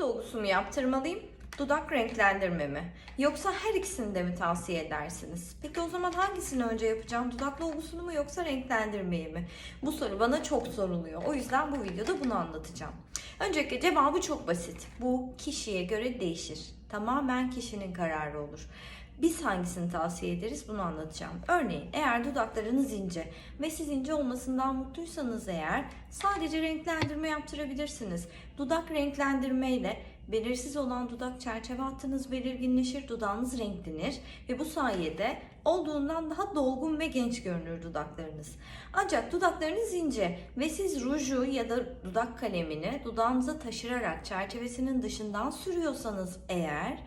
dolgusu mu yaptırmalıyım? Dudak renklendirme mi? Yoksa her ikisini de mi tavsiye edersiniz? Peki o zaman hangisini önce yapacağım? Dudak dolgusunu mu yoksa renklendirmeyi mi? Bu soru bana çok soruluyor. O yüzden bu videoda bunu anlatacağım. Öncelikle cevabı çok basit. Bu kişiye göre değişir. Tamamen kişinin kararı olur. Biz hangisini tavsiye ederiz bunu anlatacağım. Örneğin eğer dudaklarınız ince ve siz ince olmasından mutluysanız eğer sadece renklendirme yaptırabilirsiniz. Dudak renklendirme ile belirsiz olan dudak çerçeve hattınız belirginleşir, dudağınız renklenir ve bu sayede olduğundan daha dolgun ve genç görünür dudaklarınız. Ancak dudaklarınız ince ve siz ruju ya da dudak kalemini dudağınıza taşırarak çerçevesinin dışından sürüyorsanız eğer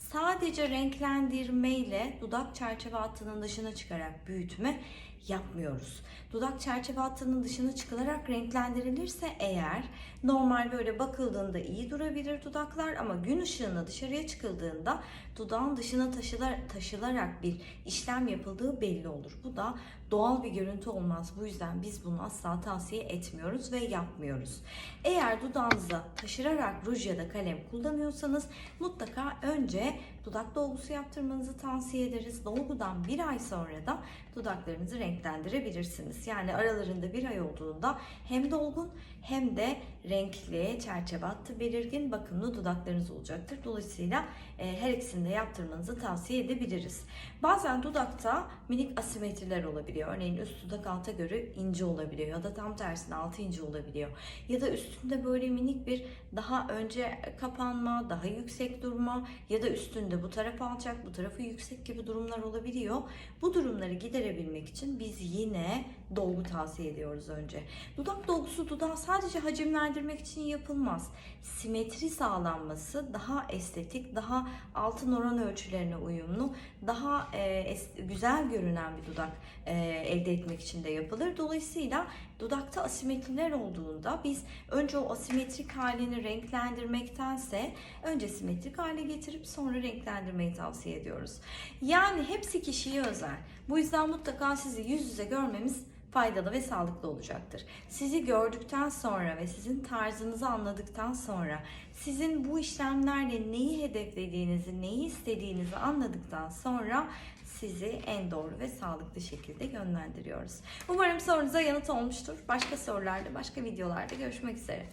sadece renklendirme ile dudak çerçeve hattının dışına çıkarak büyütme yapmıyoruz. Dudak çerçeve hattının dışına çıkılarak renklendirilirse eğer normal böyle bakıldığında iyi durabilir dudaklar ama gün ışığına dışarıya çıkıldığında dudağın dışına taşılar, taşılarak bir işlem yapıldığı belli olur. Bu da doğal bir görüntü olmaz. Bu yüzden biz bunu asla tavsiye etmiyoruz ve yapmıyoruz. Eğer dudağınıza taşırarak ruj ya da kalem kullanıyorsanız mutlaka önce dudak dolgusu yaptırmanızı tavsiye ederiz. Dolgudan bir ay sonra da dudaklarınızı renklendirebilirsiniz. Yani aralarında bir ay olduğunda hem dolgun hem de renkli, çerçeve hattı belirgin, bakımlı dudaklarınız olacaktır. Dolayısıyla e, her ikisini de yaptırmanızı tavsiye edebiliriz. Bazen dudakta minik asimetriler olabiliyor. Örneğin üst dudak alta göre ince olabiliyor ya da tam tersine altı ince olabiliyor. Ya da üstünde böyle minik bir daha önce kapanma, daha yüksek durma ya da üstünde bu taraf alçak, bu tarafı yüksek gibi durumlar olabiliyor. Bu durumları giderebilmek için biz yine dolgu tavsiye ediyoruz önce. Dudak dolgusu dudağı sadece hacimlendirmek için yapılmaz. Simetri sağlanması daha estetik, daha altın oran ölçülerine uyumlu, daha e, güzel görünen bir dudak e, elde etmek için de yapılır. Dolayısıyla dudakta asimetriler olduğunda biz önce o asimetrik halini renklendirmektense önce simetrik hale getirip sonra renklendirmeyi tavsiye ediyoruz. Yani hepsi kişiye özel. Bu yüzden mutlaka sizi yüz yüze görmemiz faydalı ve sağlıklı olacaktır. Sizi gördükten sonra ve sizin tarzınızı anladıktan sonra, sizin bu işlemlerle neyi hedeflediğinizi, neyi istediğinizi anladıktan sonra sizi en doğru ve sağlıklı şekilde yönlendiriyoruz. Umarım sorunuza yanıt olmuştur. Başka sorularda, başka videolarda görüşmek üzere.